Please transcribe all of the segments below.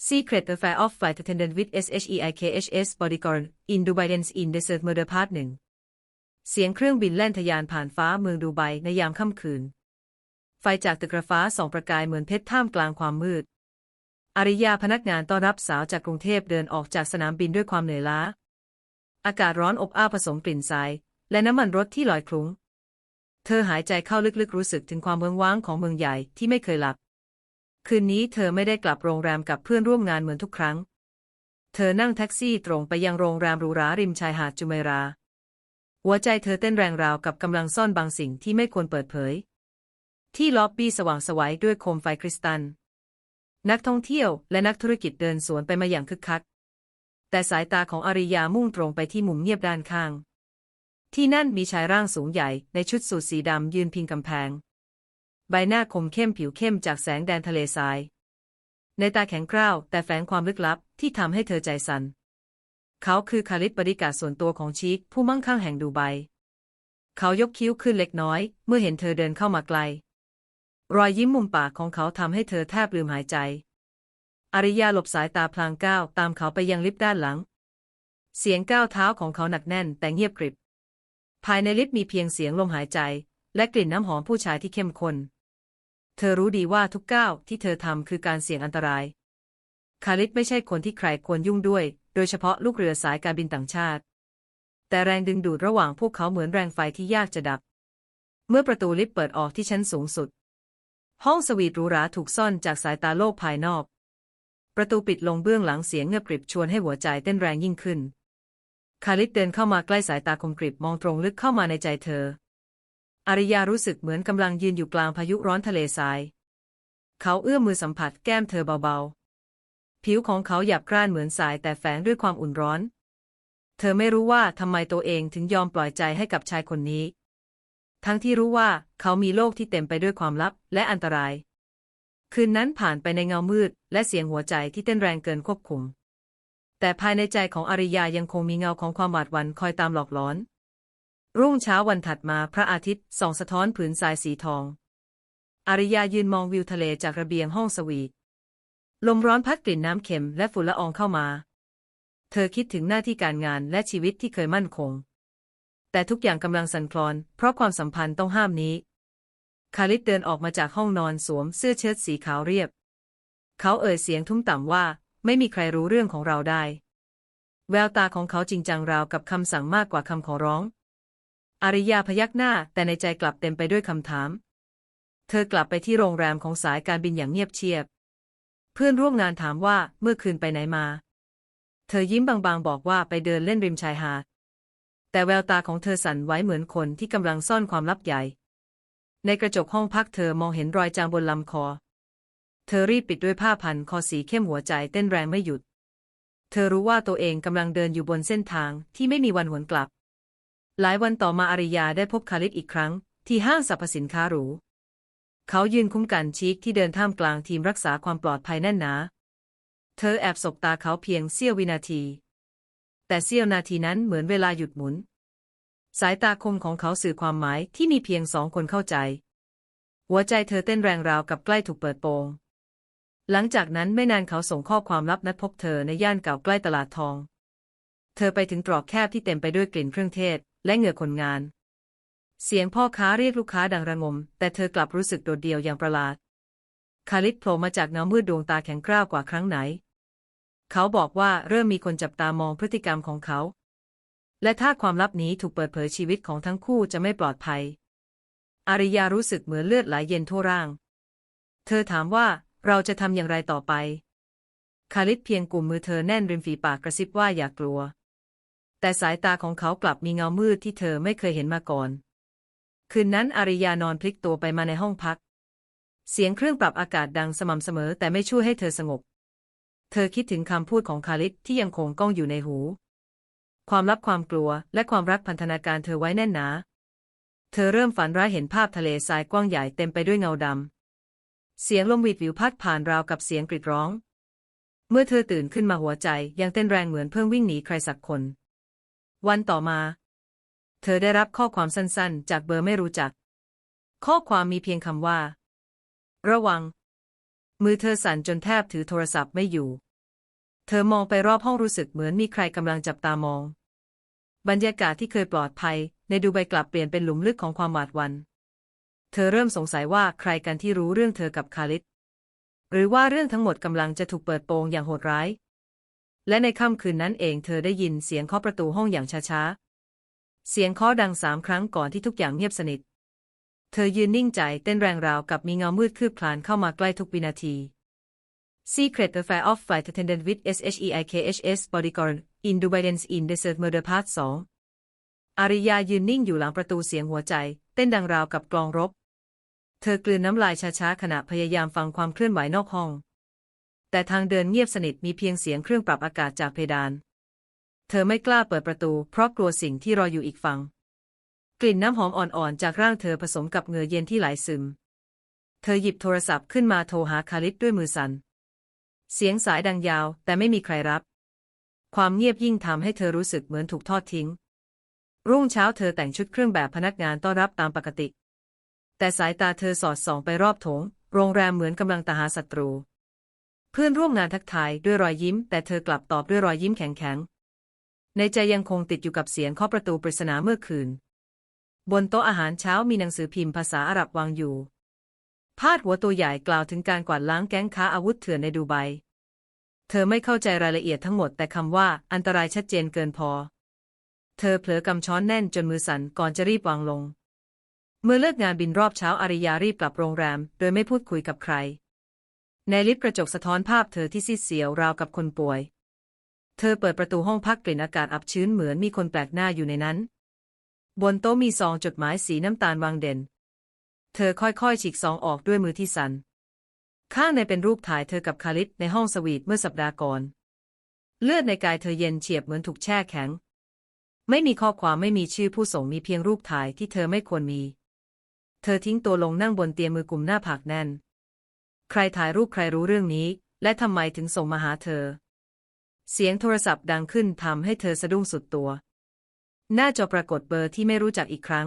Secret Affair of Flight Attendant with SHEIKHS Bodyguard in Dubai Dance in Desert Murder Part หนึ่งเสียงเครื่องบินแล่นทะยานผ่านฟ้าเมืองดูไบในยามค่ำคืน ไฟจากตึกระฟ้าส่องประกายเหมือนเพชรท่ามกลางความมืด อาริยาพนักงานต้อนรับสาวจากกรุงเทพเดินออกจากสนามบินด้วยความเหนื่อยล้า อากาศร้อนอบอ้าวผสมกลิ่นทราย และน้ำมันรถที่ลอยคลุ้ง เธอหายใจเข้าลึกๆรู้สึกถึงความเมืองว้างของเมืองใหญ่ที่ไม่เคยหลับ คืนนี้เธอไม่ได้กลับโรงแรมกับเพื่อนร่วมงานเหมือนทุกครั้ง เธอนั่งแท็กซี่ตรงไปยังโรงแรมหรูหราริมชายหาดจุเมรา หัวใจเธอเต้นแรงราวกับกำลังซ่อนบางสิ่งที่ไม่ควรเปิดเผย ที่ล็อบบี้สว่างไสวัยด้วยโคมไฟคริสตัล นักท่องเที่ยวและนักธุรกิจเดินสวนไปมาอย่างคึกคัก แต่สายตาของอาริยามุ่งตรงไปที่มุมเงียบด้านข้าง ที่นั่นมีชายร่างสูงใหญ่ในชุดสูทสีดำยืนพิงกำแพง ใบหน้าคมเข้มผิวเข้มจากแสงแดนทะเลทราย ในตาแข็งกร้าวแต่แฝงความลึกลับที่ทำให้เธอใจสั่น เขาคือคาริสบริกาส่วนตัวของชีคผู้มั่งคั่งแห่งดูไบ เขายกคิ้วขึ้นเล็กน้อย เมื่อเห็นเธอเดินเข้ามาไกล รอยยิ้มมุมปากของเขาทำให้เธอแทบลืมหายใจ อาริยาหลบสายตาพลางก้าวตามเขาไปยังลิฟต์ด้านหลัง เสียงก้าวเท้าของเขาหนักแน่นแต่เงียบกริบ ภายในลิฟต์มีเพียงเสียงลมหายใจ และกลิ่นน้ำหอมผู้ชายที่เข้มข้น เธอรู้ดีว่าทุกก้าวที่เธอทำคือการเสี่ยงอันตราย คาริสไม่ใช่คนที่ใครควรยุ่งด้วย โดยเฉพาะลูกเรือสายการบินต่างชาติ แต่แรงดึงดูดระหว่างพวกเขาเหมือนแรงไฟที่ยากจะดับ เมื่อประตูลิฟต์เปิดออกที่ชั้นสูงสุด ห้องสวีทหรูหราถูกซ่อนจากสายตาโลกภายนอก ประตูปิดลงเบื้องหลังเสียงเงียบกริบชวนให้หัวใจเต้นแรงยิ่งขึ้น คาริสเดินเข้ามาใกล้สายตาคมกริบมองตรงลึกเข้ามาในใจเธอ อาริยารู้สึกเหมือนกำลังยืนอยู่กลางพายุร้อนทะเลทราย เขาเอื้อมมือสัมผัสแก้มเธอเบาๆ ผิวของเขาหยาบกร้านเหมือนสายแต่แฝงด้วยความอุ่นร้อน เธอไม่รู้ว่าทำไมตัวเองถึงยอมปล่อยใจให้กับชายคนนี้ ทั้งที่รู้ว่าเขามีโลกที่เต็มไปด้วยความลับและอันตราย คืนนั้นผ่านไปในเงามืด และเสียงหัวใจที่เต้นแรงเกินควบคุม แต่ภายในใจของอาริยายังคงมีเงาของความหวาดหวั่นคอยตามหลอกหลอน รุ่งเช้าวันถัดมาพระอาทิตย์ส่องสะท้อนผืนทรายสีทอง อาริยายืนมองวิวทะเลจากระเบียงห้องสวีท ลมร้อนพัดกลิ่นน้ำเค็มและฝุ่นละอองเข้ามา เธอคิดถึงหน้าที่การงานและชีวิตที่เคยมั่นคง แต่ทุกอย่างกำลังสั่นคลอน เพราะความสัมพันธ์ต้องห้ามนี้ คาริสเดินออกมาจากห้องนอนสวมเสื้อเชิ้ตสีขาวเรียบ เขาเอ่ยเสียงทุ้มต่ำว่า ไม่มีใครรู้เรื่องของเราได้ แววตาของเขาจริงจังราวกับคำสั่งมากกว่าคำขอร้อง อาริยาพยักหน้าแต่ในใจกลับเต็มไปด้วยคำถาม เธอกลับไปที่โรงแรมของสายการบินอย่างเงียบเชียบ เพื่อนร่วมงานถามว่าเมื่อคืนไปไหนมา เธอยิ้มบางๆบอกว่าไปเดินเล่นริมชายหาด แต่แววตาของเธอสั่นไหวเหมือนคนที่กำลังซ่อนความลับใหญ่ ในกระจกห้องพักเธอมองเห็นรอยจางบนลำคอ เธอรีบปิดด้วยผ้าพันคอสีเข้มหัวใจเต้นแรงไม่หยุด เธอรู้ว่าตัวเองกำลังเดินอยู่บนเส้นทางที่ไม่มีวันหวนกลับ หลายวันต่อมาอาริยาได้พบคาริสอีกครั้ง ที่ห้างสรรพสินค้าหรู เขายืนคุ้มกันชีคที่เดินท่ามกลางทีมรักษาความปลอดภัยแน่นหนา เธอแอบสบตาเขาเพียงเสี้ยววินาที แต่เสี้ยวนาทีนั้นเหมือนเวลาหยุดหมุน สายตาคมของเขาสื่อความหมายที่มีเพียงสองคนเข้าใจ หัวใจเธอเต้นแรงราวกับใกล้ถูกเปิดโปง หลังจากนั้นไม่นานเขาส่งข้อความลับนัดพบเธอในย่านเก่าใกล้ตลาดทอง เธอไปถึงตรอกแคบที่เต็มไปด้วยกลิ่นเครื่องเทศ และเหงื่อคนงาน เสียงพ่อค้าเรียกลูกค้าดังระงม แต่เธอกลับรู้สึกโดดเดี่ยวอย่างประหลาด คาริสโผล่มาจากเงามืดดวงตาแข็งกร้าวกว่าครั้งไหน เขาบอกว่าเริ่มมีคนจับตามองพฤติกรรมของเขา และถ้าความลับนี้ถูกเปิดเผยชีวิตของทั้งคู่จะไม่ปลอดภัย อาริยารู้สึกเหมือนเลือดไหลเย็นทั่วร่าง เธอถามว่าเราจะทำอย่างไรต่อไป คาริสเพียงกลุ่มมือเธอแน่นริมฝีปากกระซิบว่าอย่ากลัว แต่สายตาของเขากลับมีเงามืดที่เธอไม่เคยเห็นมาก่อน คืนนั้นอาริยานอนพลิกตัวไปมาในห้องพัก เสียงเครื่องปรับอากาศดังสม่ำเสมอแต่ไม่ช่วยให้เธอสงบ เธอคิดถึงคำพูดของคาริสที่ยังคงก้องอยู่ในหู ความลับความกลัวและความรักพันธนาการเธอไว้แน่นหนา เธอเริ่มฝันร้ายเห็นภาพทะเลทรายกว้างใหญ่เต็มไปด้วยเงาดำ เสียงลมวิดวิวพัดผ่านราวกับเสียงกรีดร้อง เมื่อเธอตื่นขึ้นมาหัวใจยังเต้นแรงเหมือนเพิ่งวิ่งหนีใครสักคน วันต่อมา เธอได้รับข้อความสั้นๆ จากเบอร์ไม่รู้จัก ข้อความมีเพียงคำว่า ระวัง มือเธอสั่นจนแทบถือโทรศัพท์ไม่อยู่ เธอมองไปรอบห้องรู้สึกเหมือนมีใครกำลังจับตามอง บรรยากาศที่เคยปลอดภัย ในดูไบกลับเปลี่ยนเป็นหลุมลึกของความหวาดวัน เธอเริ่มสงสัยว่าใครกันที่รู้เรื่องเธอกับคาลิดหรือว่าเรื่องทั้งหมดกำลังจะถูกเปิดโปงอย่างโหดร้าย และในค่ำคืนนั้นเองเธอได้ยินเสียงเคาะประตูห้องอย่างช้าๆ เสียงเคาะดังสามครั้งก่อนที่ทุกอย่างเงียบสนิท เธอยืนนิ่งใจเต้นแรงราวกับมีเงามืดคืบคลานเข้ามาใกล้ทุกวินาที Secret Affair of Flight Attendant with SHEIKHS Bodyguard in Dubai Dance in Desert Murder Part 2อาริยายืนนิ่งอยู่หลังประตูเสียงหัวใจ เต้นดังราวกับกลองรบ เธอกลืนน้ำลายช้าๆขณะพยายามฟังความเคลื่อนไหวนอกห้อง แต่ทางเดินเงียบสนิทมีเพียงเสียงเครื่องปรับอากาศจากเพดาน เธอไม่กล้าเปิดประตู เพราะกลัวสิ่งที่รออยู่อีกฝั่ง กลิ่นน้ำหอมอ่อนๆ จากร่างเธอผสมกับเหงื่อเย็นที่ไหลซึม เธอหยิบโทรศัพท์ขึ้นมาโทรหาคาลิดด้วยมือสัน่น เสียงสายดังยาว แต่ไม่มีใครรับ ความเงียบยิ่งทำให้เธอรู้สึกเหมือนถูกทอดทิ้ง รุ่งเช้าเธอแต่งชุดเครื่องแบบพนักงานต้อนรับตามปกติ แต่สายตาเธอสอดส่องไปรอบโถง โรงแรมเหมือนกำลังตาหาศัตรู พื่อนร่วมงานทักทายด้วยรอยยิ้ม แต่เธอกลับตอบด้วยรอยยิ้มแข็งๆ ในใจยังคงติดอยู่กับเสียงเคาะประตูปริศนาเมื่อคืน บนโต๊ะอาหารเช้ามีหนังสือพิมพ์ภาษาอาหรับวางอยู่ พาดหัวตัวใหญ่กล่าวถึงการกวาดล้างแก๊งค้าอาวุธเถื่อนในดูไบ เธอไม่เข้าใจรายละเอียดทั้งหมดแต่คำว่าอันตรายชัดเจนเกินพอ เธอเผลอกำช้อนแน่นจนมือสั่นก่อนจะรีบวางลง เมื่อเลิกงานบินรอบเช้าอาริยารีบกลับโรงแรม โดยไม่พูดคุยกับใคร ในลิฟต์กระจกสะท้อนภาพเธอที่ซีดเสียวราวกับคนป่วย เธอเปิดประตูห้องพักกลิ่นอากาศอับชื้นเหมือนมีคนแปลกหน้าอยู่ในนั้น บนโต๊ะมีซองจดหมายสีน้ำตาลวางเด่น เธอค่อยๆฉีกซองออกด้วยมือที่สัน่น ข้างในเป็นรูปถ่ายเธอกับคาริสในห้องสวีทเมื่อสัปดาห์ก่อน เลือดในกายเธอเย็นเฉียบเหมือนถูกแช่แข็ง ไม่มีข้อความไม่มีชื่อผู้ส่งมีเพียงรูปถ่ายที่เธอไม่ควรมี เธอทิ้งตัวลงนั่งบนเตียงมือกลุ่มหน้าผากแน่น ใครถ่ายรูปใครรู้เรื่องนี้ และทำไมถึงส่งมาหาเธอ เสียงโทรศัพท์ดังขึ้นทำให้เธอสะดุ้งสุดตัว หน้าจอปรากฏเบอร์ที่ไม่รู้จักอีกครั้ง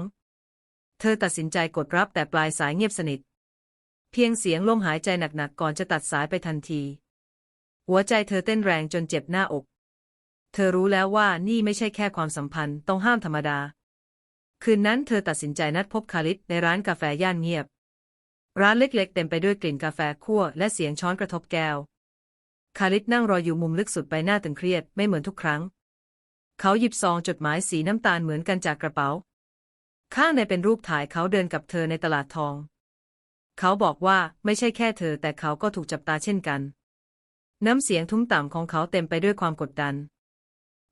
เธอตัดสินใจกดรับแต่ปลายสายเงียบสนิท เพียงเสียงลมหายใจหนักๆก่อนจะตัดสายไปทันที หัวใจเธอเต้นแรงจนเจ็บหน้าอก เธอรู้แล้วว่านี่ไม่ใช่แค่ความสัมพันธ์ต้องห้ามธรรมดา คืนนั้นเธอตัดสินใจนัดพบคาริสในร้านกาแฟย่านเงียบ ร้านเล็กๆ เต็มไปด้วยกลิ่นกาแฟคั่วและเสียงช้อนกระทบแก้ว คาริสนั่งรออยู่มุมลึกสุดใบหน้าตึงเครียดไม่เหมือนทุกครั้ง เขาหยิบซองจดหมายสีน้ำตาลเหมือนกันจากกระเป๋า ข้างในเป็นรูปถ่ายเขาเดินกับเธอในตลาดทอง เขาบอกว่าไม่ใช่แค่เธอแต่เขาก็ถูกจับตาเช่นกัน น้ำเสียงทุ้มต่ำของเขาเต็มไปด้วยความกดดัน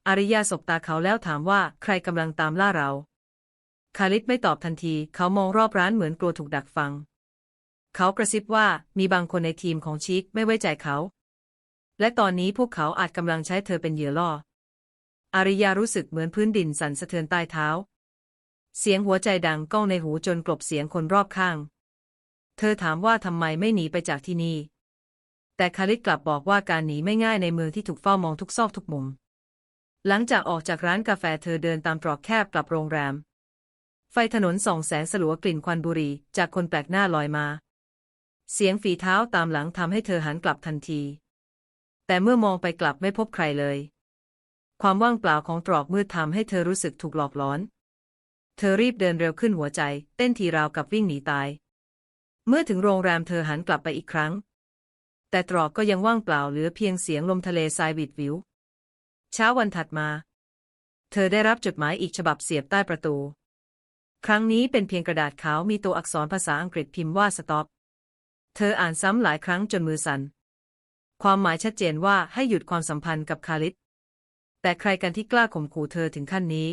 อาริยาสบตาเขาแล้วถามว่าใครกำลังตามล่าเรา คาริสไม่ตอบทันที เขามองรอบร้านเหมือนกลัวถูกดักฟัง เขากระซิบว่ามีบางคนในทีมของชิคไม่ไว้ใจเขา และตอนนี้พวกเขาอาจกำลังใช้เธอเป็นเหยื่อล่อ อาริยารู้สึกเหมือนพื้นดินสั่นสะเทือนใต้เท้า เสียงหัวใจดังก้องในหูจนกลบเสียงคนรอบข้าง เธอถามว่าทำไมไม่หนีไปจากที่นี่ แต่คาริสกลับบอกว่าการหนีไม่ง่ายในเมืองที่ถูกเฝ้ามองทุกซอกทุกมุม หลังจากออกจากร้านกาแฟเธอเดินตามตรอกแคบกลับโรงแรม ไฟถนนส่องแสงสลัวกลิ่นควันบุหรี่จากคนแปลกหน้าลอยมา เสียงฝีเท้าตามหลังทำให้เธอหันกลับทันที แต่เมื่อมองไปกลับไม่พบใครเลย ความว่างเปล่าของตรอกมืดทำให้เธอรู้สึกถูกหลอกล้อน เธอรีบเดินเร็วขึ้นหัวใจ เต้นทีราวกับวิ่งหนีตาย เมื่อถึงโรงแรมเธอหันกลับไปอีกครั้ง แต่ตรอกก็ยังว่างเปล่าเหลือเพียงเสียงลมทะเลทรายวิดวิว เช้าวันถัดมา เธอได้รับจดหมายอีกฉบับเสียบใต้ประตู ครั้งนี้เป็นเพียงกระดาษขาวมีตัวอักษรภาษาอังกฤษพิมพ์ว่าสต็อป เธออ่านซ้ำหลายครั้งจนมือสัน่น ความหมายชัดเจนว่าให้หยุดความสัมพันธ์กับคาริสแต่ใครกันที่กล้าข่มขู่เธอถึงขั้นนี้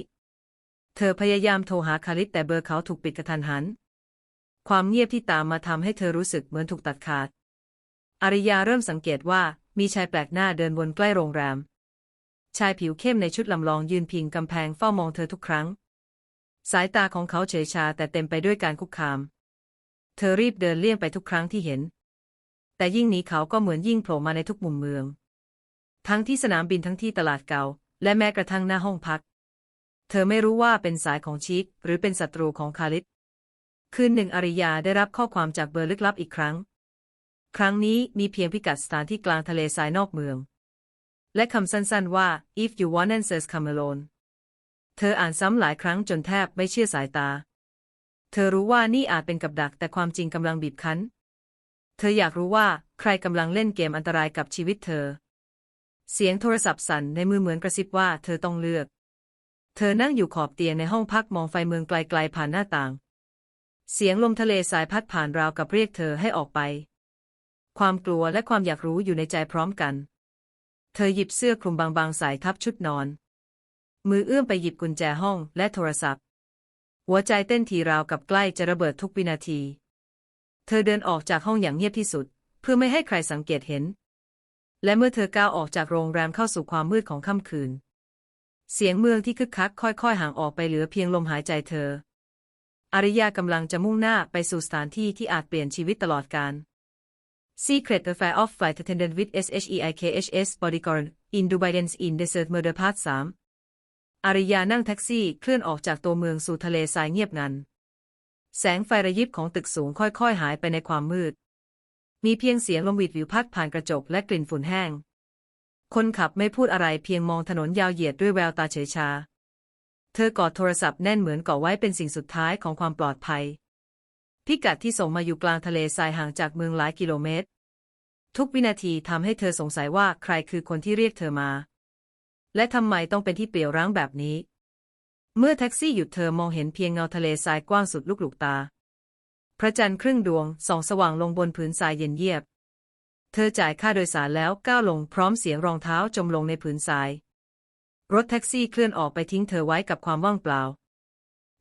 เธอพยายามโทรหาคาริสแต่เบอร์เขาถูกปิดกระทันหัน ความเงียบที่ตามมาทำให้เธอรู้สึกเหมือนถูกตัดขาด อาริยาเริ่มสังเกตว่ามีชายแปลกหน้าเดินวนใกล้โรงแรม ชายผิวเข้มในชุดลำลองยืนพิงกำแพงเฝ้ามองเธอทุกครั้ง สายตาของเขาเฉยชาแต่เต็มไปด้วยการคุกคาม เธอรีบเดินเลี่ยงไปทุกครั้งที่เห็น แต่ยิ่งหนีเขาก็เหมือนยิ่งโผล่มาในทุกมุมเมือง ทั้งที่สนามบินทั้งที่ตลาดเก่า และแม้กระทั่งหน้าห้องพัก เธอไม่รู้ว่าเป็นสายของชิคหรือเป็นศัตรูของคาริสคืนหนึ่งอาริยาได้รับข้อความจากเบอร์ลึกลับอีกครั้ง ครั้งนี้มีเพียงพิกัดสถานที่กลางทะเลทรายนอกเมือง และคำสั้นๆว่า if you want answers come alone เธออ่านซ้ำหลายครั้งจนแทบไม่เชื่อสายตา เธอรู้ว่านี่อาจเป็นกับดักแต่ความจริงกำลังบีบคั้น เธออยากรู้ว่าใครกำลังเล่นเกมอันตรายกับชีวิตเธอ เสียงโทรศัพท์สั่นในมือเหมือนกระซิบว่าเธอต้องเลือก เธอนั่งอยู่ขอบเตียงในห้องพักมองไฟเมืองไกลๆผ่านหน้าต่าง เสียงลมทะเลสายพัดผ่านราวกับเรียกเธอให้ออกไป ความกลัวและความอยากรู้อยู่ในใจพร้อมกัน เธอหยิบเสื้อคลุมบางๆใส่ทับชุดนอน มือเอื้อมไปหยิบกุญแจห้องและโทรศัพท์ หัวใจเต้นทีราวกับใกล้จะระเบิดทุกวินาที เธอเดินออกจากห้องอย่างเงียบที่สุด เพื่อไม่ให้ใครสังเกตเห็น และเมื่อเธอก้าวออกจากโรงแรมเข้าสู่ความมืดของค่ำคืน เสียงเมืองที่คึกคักค่อยๆ ห่างออกไปเหลือเพียงลมหายใจเธอ อาริยากำลังจะมุ่งหน้าไปสู่สถานที่ที่อาจเปลี่ยนชีวิตตลอดกาล Secret Affair of Flight Attendant with SHEIKHS Bodyguard in Dubai Dance in Desert Murder Part 3 อาริยานั่งแท็กซี่เคลื่อนออกจากตัวเมืองสู่ทะเลทรายเงียบงัน แสงไฟระยิบของตึกสูงค่อยๆ หายไปในความมืด มีเพียงเสียงลมหวิดวิวพัดผ่านกระจกและกลิ่นฝุ่นแห้ง คนขับไม่พูดอะไรเพียงมองถนนยาวเหยียดด้วยแววตาเฉยชา เธอกอดโทรศัพท์แน่นเหมือนก่อไว้เป็นสิ่งสุดท้ายของความปลอดภัย พิกัดที่ส่งมาอยู่กลางทะเลทรายห่างจากเมืองหลายกิโลเมตร ทุกวินาทีทำให้เธอสงสัยว่าใครคือคนที่เรียกเธอมา และทำไมต้องเป็นที่เปลี่ยวร้างแบบนี้ เมื่อแท็กซี่หยุดเธอมองเห็นเพียงเงาทะเลทรายกว้างสุดลูกหลูกตา พระจันทร์ครึ่งดวงส่องสว่างลงบนผืนทรายเย็นเยียบ เธอจ่ายค่าโดยสารแล้วก้าวลงพร้อมเสียงรองเท้าจมลงในผืนทราย รถแท็กซี่เคลื่อนออกไปทิ้งเธอไว้กับความว่างเปล่า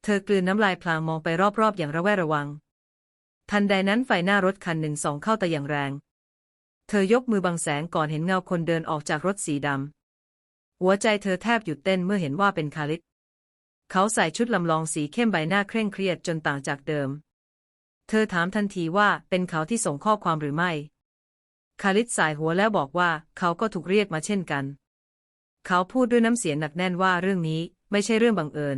เธอกลืนน้ำลายพลางมองไปรอบๆอย่างระแวดระวัง ทันใดนั้นไฟหน้ารถคันหนึ่งส่องเข้าแต่อย่างแรง เธอยกมือบังแสงก่อนเห็นเงาคนเดินออกจากรถสีดำ หัวใจเธอแทบหยุดเต้นเมื่อเห็นว่าเป็นคาลิดเขาใส่ชุดลำลองสีเข้มใบหน้าเคร่งเครียดจนต่างจากเดิม เธอถามทันทีว่าเป็นเขาที่ส่งข้อความหรือไม่ คาลิดสายหัวแล้วบอกว่าเขาก็ถูกเรียกมาเช่นกัน เขาพูดด้วยน้ำเสียงหนักแน่นว่าเรื่องนี้ไม่ใช่เรื่องบังเอิญ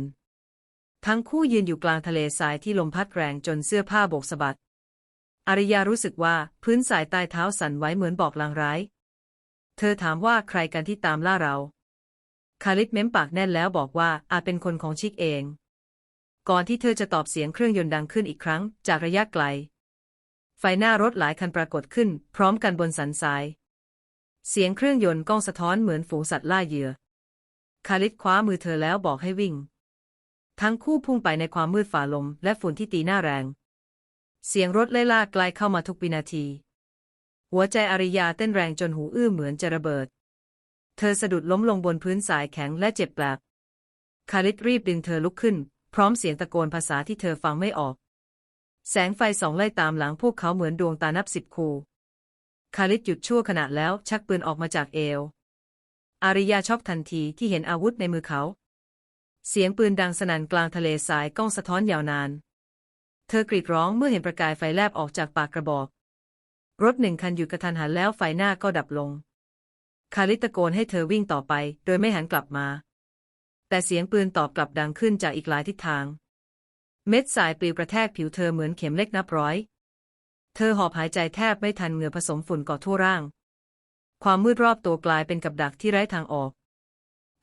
ทั้งคู่ยืนอยู่กลางทะเลทรายที่ลมพัดแรงจนเสื้อผ้าโบกสะบัด อาริยารู้สึกว่าพื้นสายใต้เท้าสั่นไหวเหมือนบอกลางร้าย เธอถามว่าใครกันที่ตามล่าเรา คาลิดเม้มปากแน่นแล้วบอกว่าอาจเป็นคนของชิกเอง ก่อนที่เธอจะตอบเสียงเครื่องยนต์ดังขึ้นอีกครั้ง จากระยะไกล ไฟหน้ารถหลายคันปรากฏขึ้น พร้อมกันบนสันทราย เสียงเครื่องยนต์ก้องสะท้อนเหมือนฝูงสัตว์ล่าเหยื่อ คาลิดคว้ามือเธอแล้วบอกให้วิ่ง ทั้งคู่พุ่งไปในความมืดฝ่าลมและฝุ่นที่ตีหน้าแรง เสียงรถไล่ล่าไกลเข้ามาทุกวินาที หัวใจอาริยาเต้นแรงจนหูอื้อเหมือนจะระเบิด เธอสะดุดล้มลงบนพื้นสายแข็งและเจ็บแปลบคาริดรีบดึงเธอลุกขึ้น พร้อมเสียงตะโกนภาษาที่เธอฟังไม่ออก แสงไฟสองไล่ตามหลังพวกเขาเหมือนดวงตานับสิบคูคาริดหยุดชั่วขณะแล้วชักปืนออกมาจากเอว อาริยาช็อกทันทีที่เห็นอาวุธในมือเขา เสียงปืนดังสนั่นกลางทะเลทรายก้องสะท้อนยาวนาน เธอกรีดร้องเมื่อเห็นประกายไฟแลบออกจากปากกระบอก รถหนึ่งคันหยุดกระทันหันแล้วไฟหน้าก็ดับลง คาริตตะโกนให้เธอวิ่งต่อไป โดยไม่หันกลับมา แต่เสียงปืนตอบกลับดังขึ้นจากอีกหลายทิศทาง เม็ดสายปลิวกระแทกผิวเธอเหมือนเข็มเล็กนับร้อย เธอหอบหายใจแทบไม่ทันเหงื่อผสมฝุ่นก่อทั่วร่าง ความมืดรอบตัวกลายเป็นกับดักที่ไร้ทางออก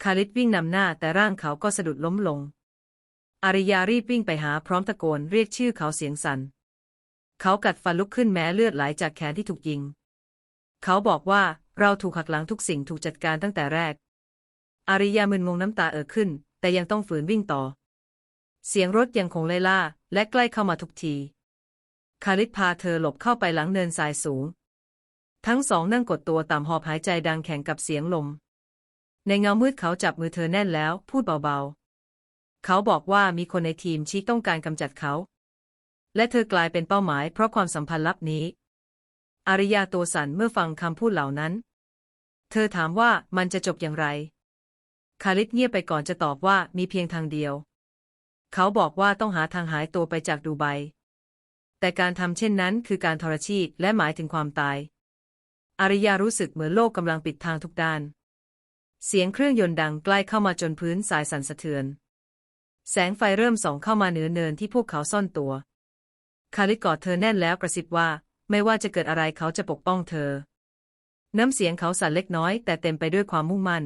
คาริดวิ่งนำหน้าแต่ร่างเขาก็สะดุดล้มลง อาริยารีบวิ่งไปหาพร้อมตะโกนเรียกชื่อเขาเสียงสัน่น เขากัดฟันลุกขึ้นแม้เลือดไหลจากแขนที่ถูกยิง เขาบอกว่า เราถูกหักหลังทุกสิ่งถูกจัดการตั้งแต่แรก อาริยามึนงงน้ำตาเอ่อขึ้น แต่ยังต้องฝืนวิ่งต่อ เสียงรถยังคงไล่ล่า และใกล้เข้ามาทุกที คาริดพาเธอหลบเข้าไปหลังเนินทรายสูง ทั้งสองนั่งกดตัวต่ำหอบหายใจดังแข่งกับเสียงลม ในเงามืดเขาจับมือเธอแน่นแล้ว พูดเบาๆ เขาบอกว่ามีคนในทีมชี้ต้องการกำจัดเขา และเธอกลายเป็นเป้าหมายเพราะความสัมพันธ์ลับนี้ อาริยาตัวสั่นเมื่อฟังคำพูดเหล่านั้น เธอถามว่ามันจะจบอย่างไร คาริดเงียบไปก่อนจะตอบว่ามีเพียงทางเดียว เขาบอกว่าต้องหาทางหายตัวไปจากดูไบ แต่การทำเช่นนั้นคือการทรชีตและหมายถึงความตาย อาริยารู้สึกเหมือนโลกกำลังปิดทางทุกด้าน เสียงเครื่องยนต์ดังใกล้เข้ามาจนพื้นสายสั่นสะเทือน แสงไฟเริ่มส่องเข้ามาเหนือเนินที่พวกเขาซ่อนตัว คาริดกอดเธอแน่นแล้วกระซิบว่า ไม่ว่าจะเกิดอะไรเขาจะปกป้องเธอ น้ำเสียงเขาสั่นเล็กน้อย แต่เต็มไปด้วยความมุ่งมั่น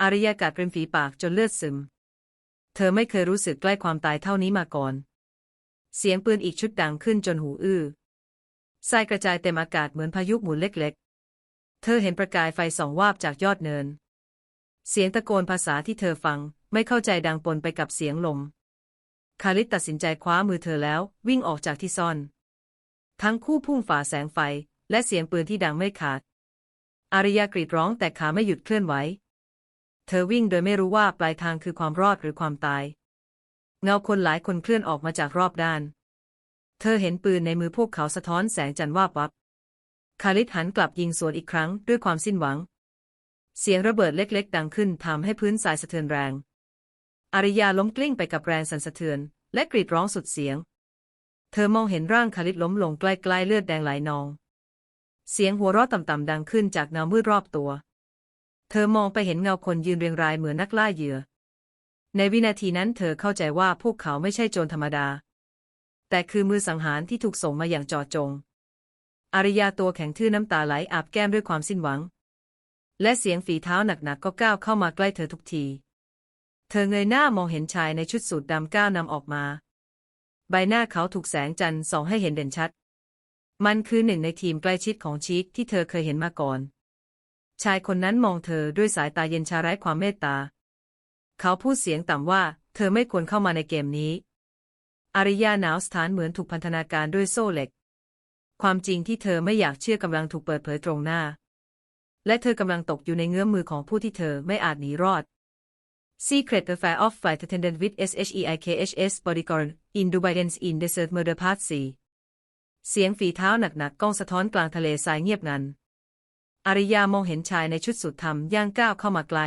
อารยากัดริมฝีปากจนเลือดซึม เธอไม่เคยรู้สึกใกล้ความตายเท่านี้มาก่อน เสียงปืนอีกชุดดังขึ้นจนหูอื้อทรายกระจายเต็มอากาศเหมือนพายุหมุนเล็กๆ เธอเห็นประกายไฟสองวาบจากยอดเนิน เสียงตะโกนภาษาที่เธอฟังไม่เข้าใจดังปนไปกับเสียงลม คาริสตัดสินใจคว้ามือเธอแล้ววิ่งออกจากที่ซ่อน ทั้งคู่พุ่งฝ่าแสงไฟ และเสียงปืนที่ดังไม่ขาด อารยากรีดร้องแต่ขาไม่หยุดเคลื่อนไหว เธอวิ่งโดยไม่รู้ว่าปลายทางคือความรอดหรือความตาย เงาคนหลายคนเคลื่อนออกมาจากรอบด้าน เธอเห็นปืนในมือพวกเขาสะท้อนแสงจันทร์วาบวับ คาริสหันกลับยิงสวนอีกครั้งด้วยความสิ้นหวัง เสียงระเบิดเล็กๆ ดังขึ้นทำให้พื้นทรายสะเทือนแรง อาริยาล้มกลิ้งไปกับแรงสั่นสะเทือน และกรีดร้องสุดเสียง เธอมองเห็นร่างคาริสล้มลงใกล้ๆเลือดแดงไหลนอง เสียงหัวเราะต่ำๆดังขึ้นจากเงามืดรอบตัว เธอมองไปเห็นเงาคนยืนเรียงรายเหมือนนักล่าเหยื่อ ในวินาทีนั้นเธอเข้าใจว่าพวกเขาไม่ใช่โจรธรรมดา แต่คือมือสังหารที่ถูกส่งมาอย่างจอจง อาริยาตัวแข็งทื่อน้ำตาไหลอาบแก้มด้วยความสิ้นหวัง และเสียงฝีเท้าหนักๆก็ก้าวเข้ามาใกล้เธอทุกที เธอเงยหน้ามองเห็นชายในชุดสูทดำก้าวนำออกมา ใบหน้าเขาถูกแสงจันทร์ส่องให้เห็นเด่นชัด มันคือหนึ่งในทีมใกล้ชิดของชีคที่เธอเคยเห็นมาก่อน ชายคนนั้นมองเธอด้วยสายตาเย็นชาไร้ความเมตตา เขาพูดเสียงต่ำว่า เธอไม่ควรเข้ามาในเกมนี้ อาริยาหนาวสถานเหมือนถูกพันธนาการด้วยโซ่เหล็ก ความจริงที่เธอไม่อยากเชื่อกำลังถูกเปิดเผยตรงหน้า และเธอกำลังตกอยู่ในเงื้อมมือของผู้ที่เธอไม่อาจหนีรอด Secret Affair of Flight Attendant with SHEIKHS Bodyguard in Dubai Ends in Desert Murder Part 4เสียงฝีเท้าหนักๆก้องสะท้อนกลางทะเลทรายเงียบงัน อาริยามองเห็นชายในชุดสุดธรรมย่างก้าวเข้ามาไกล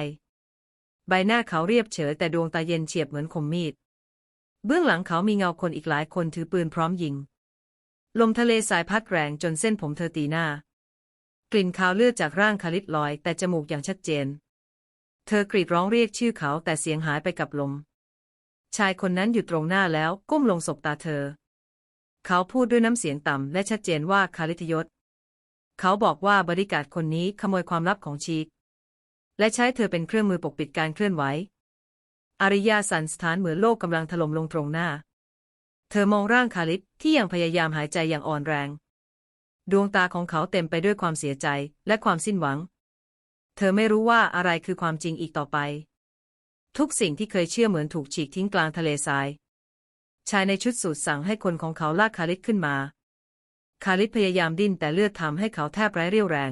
ใบหน้าเขาเรียบเฉยแต่ดวงตาเย็นเฉียบเหมือนคมมีด เบื้องหลังเขามีเงาคนอีกหลายคนถือปืนพร้อมยิง ลมทะเลสายพัดแรงจนเส้นผมเธอตีหน้า กลิ่นคาวเลือดจากร่างคาริสลอยแต่จมูกอย่างชัดเจน เธอกรีดร้องเรียกชื่อเขาแต่เสียงหายไปกับลม ชายคนนั้นอยู่ตรงหน้าแล้วก้มลงสบตาเธอ เขาพูดด้วยน้ำเสียงต่ำและชัดเจนว่าคาริทยศ เขาบอกว่าบริการคนนี้ขโมยความลับของชีก และใช้เธอเป็นเครื่องมือปกปิดการเคลื่อนไหว อาริยาสันสถานเหมือนโลกกำลังถล่มลงตรงหน้า เธอมองร่างคาริสที่ยังพยายามหายใจอย่างอ่อนแรง ดวงตาของเขาเต็มไปด้วยความเสียใจและความสิ้นหวัง ธอไม่รู้ว่าอะไรคือความจริงอีกต่อไป ทุกสิ่งที่เคยเชื่อเหมือนถูกฉีกทิ้งกลางทะเลทราย ชายในชุดสูทสั่งให้คนของเขาลากคาริสขึ้นมา คาริสพยายามดิ้นแต่เลือดทำให้เขาแทบไร้เรี่ยวแรง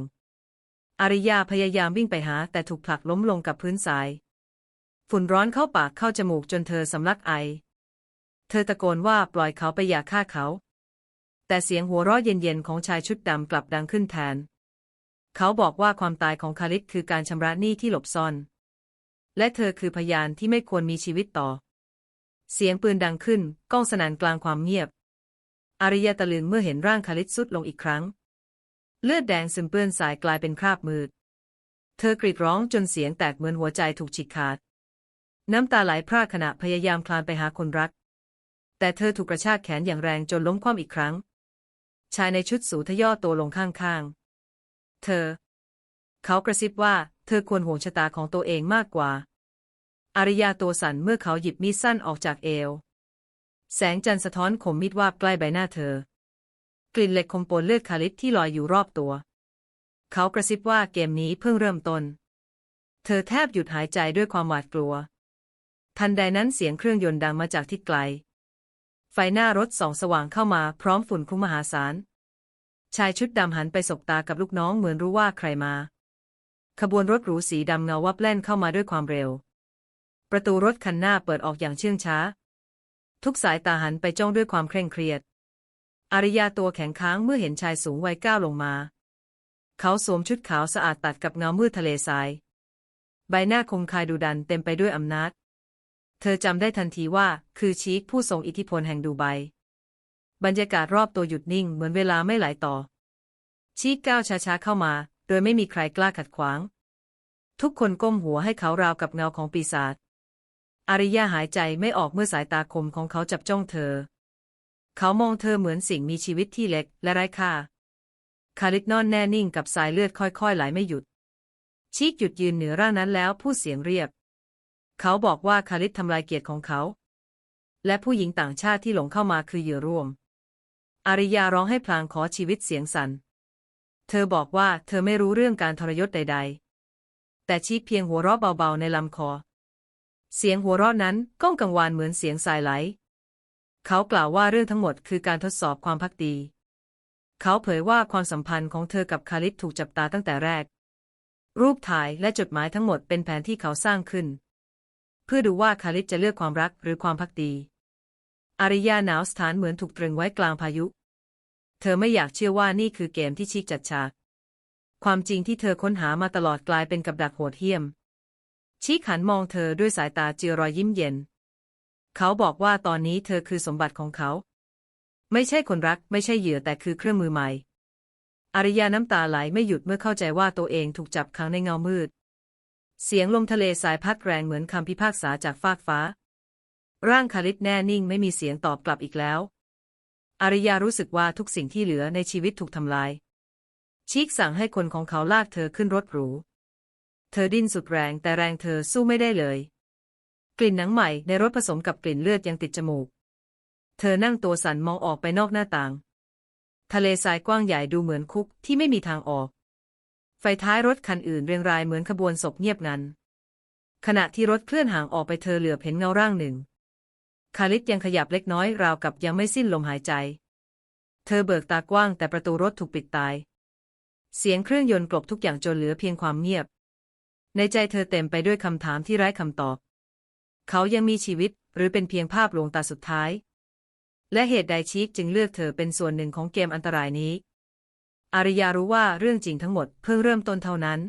อาริยาพยายามวิ่งไปหาแต่ถูกผลักล้มลงกับพื้นทราย ฝุ่นร้อนเข้าปากเข้าจมูกจนเธอสำลักไอ เธอตะโกนว่าปล่อยเขาไปอย่าฆ่าเขา แต่เสียงหัวเราะเย็นๆของชายชุดดำกลับดังขึ้นแทน เขาบอกว่าความตายของคาริสคือการชำระหนี้ที่หลบซ่อน และเธอคือพยานที่ไม่ควรมีชีวิตต่อ เสียงปืนดังขึ้น ก้องสนั่นกลางความเงียบ อาริยาตะลึงเมื่อเห็นร่างคาริสสุดลงอีกครั้ง เลือดแดงซึมเปื้อนสายกลายเป็นคราบมืด เธอกรีดร้องจนเสียงแตกเหมือนหัวใจถูกฉีกขาด น้ำตาไหลพรากขณะพยายามคลานไปหาคนรัก แต่เธอถูกกระชากแขนอย่างแรงจนล้มคว่ำอีกครั้ง ชายในชุดสูทย่อตัวลงข้างๆ เธอ เขากระซิบว่า เธอควรห่วงชะตาของตัวเองมากกว่า อาริยาตัวสั่นเมื่อเขาหยิบมีดสั้นออกจากเอว แสงจันทร์สะท้อนคมมีดวาบใกล้ใบหน้าเธอ กลิ่นเหล็กคมปนเลือดคาลิสที่ลอยอยู่รอบตัว เขากระซิบว่าเกมนี้เพิ่งเริ่มต้น เธอแทบหยุดหายใจด้วยความหวาดกลัว ทันใดนั้นเสียงเครื่องยนต์ดังมาจากทิศไกล ไฟหน้ารถสองสว่างเข้ามาพร้อมฝุ่นคลุ้งมหาศาล ชายชุดดำหันไปสบตากับลูกน้องเหมือนรู้ว่าใครมา ขบวนรถหรูสีดำเงาวับแล่นเข้ามาด้วยความเร็ว ประตูรถคันหน้าเปิดออกอย่างเชื่องช้า ทุกสายตาหันไปจ้องด้วยความเคร่งเครียด อาริยาตัวแข็งค้างเมื่อเห็นชายสูงวัยก้าวลงมา เขาสวมชุดขาวสะอาดตัดกับเงามืดทะเลทราย ใบหน้าคมคายดุดันเต็มไปด้วยอำนาจ เธอจำได้ทันทีว่าคือชีคผู้ทรงอิทธิพลแห่งดูไบ บรรยากาศรอบตัวหยุดนิ่งเหมือนเวลาไม่ไหลต่อ ชีคก้าวช้าๆเข้ามา โดยไม่มีใครกล้าขัดขวาง ทุกคนก้มหัวให้เขาราวกับเงาของปีศาจอาริยาหายใจไม่ออกเมื่อสายตาคมของเขาจับจ้องเธอ เขามองเธอเหมือนสิ่งมีชีวิตที่เล็กและไร้ค่า คาริสนอนแน่นิ่งกับสายเลือดค่อยๆไหลไม่หยุด ชีกหยุดยืนเหนือร่างนั้นแล้วพูดเสียงเรียบ เขาบอกว่าคาริสทำลายเกียรติของเขา และผู้หญิงต่างชาติที่หลงเข้ามาคือเหยื่อร่วม อาริยาร้องให้พลางขอชีวิตเสียงสัน่น เธอบอกว่าเธอไม่รู้เรื่องการทรยศใด ๆ แต่ชีกเพียงหัวเราะเบาๆในลำคอ เสียงหัวเราะนั้นก้องกังวานเหมือนเสียงสายไหล เขากล่าวว่าเรื่องทั้งหมดคือการทดสอบความพักดี เขาเผยว่าความสัมพันธ์ของเธอกับคาริสถูกจับตาตั้งแต่แรก รูปถ่ายและจดหมายทั้งหมดเป็นแผนที่เขาสร้างขึ้น เพื่อดูว่าคาริสจะเลือกความรักหรือความพักดีอาริยาหนาวสถานเหมือนถูกตรึงไว้กลางพายุ เธอไม่อยากเชื่อว่านี่คือเกมที่ชิกจัดฉาก ความจริงที่เธอค้นหามาตลอดกลายเป็นกับดักโหดเหี้ยม ชิกหันมองเธอด้วยสายตาเจือรอยยิ้มเย็น เขาบอกว่าตอนนี้เธอคือสมบัติของเขา ไม่ใช่คนรักไม่ใช่เหยื่อแต่คือเครื่องมือใหม่ อาริยาน้ำตาไหลไม่หยุดเมื่อเข้าใจว่าตัวเองถูกจับขังในเงามืด เสียงลมทะเลสายพัดแรงเหมือนคำพิพากษาจากฟากฟ้า ร่างคาริสแน่นิ่งไม่มีเสียงตอบกลับอีกแล้ว อาริยารู้สึกว่าทุกสิ่งที่เหลือในชีวิตถูกทำลายชีกสั่งให้คนของเขาลากเธอขึ้นรถหรู เธอดิ้นสุดแรงแต่แรงเธอสู้ไม่ได้เลย กลิ่นหนังใหม่ในรถผสมกับกลิ่นเลือดยังติดจมูก เธอนั่งตัวสั่นมองออกไปนอกหน้าต่าง ทะเลทรายกว้างใหญ่ดูเหมือนคุกที่ไม่มีทางออก ไฟท้ายรถคันอื่นเรียงรายเหมือนขบวนศพเงียบงันขณะที่รถเคลื่อนห่างออกไปเธอเหลือเห็นเงาร่างหนึ่ง คาริสยังขยับเล็กน้อยราวกับยังไม่สิ้นลมหายใจ เธอเบิกตากว้างแต่ประตูรถถูกปิดตาย เสียงเครื่องยนต์กลบทุกอย่างจนเหลือเพียงความเงียบ ในใจเธอเต็มไปด้วยคำถามที่ไร้คำตอบ เขายังมีชีวิตหรือเป็นเพียงภาพลวงตาสุดท้าย และเหตุใดชีกจึงเลือกเธอเป็นส่วนหนึ่งของเกมอันตรายนี้ อาริยารู้ว่าเรื่องจริงทั้งหมดเพิ่งเริ่มต้นเท่านั้น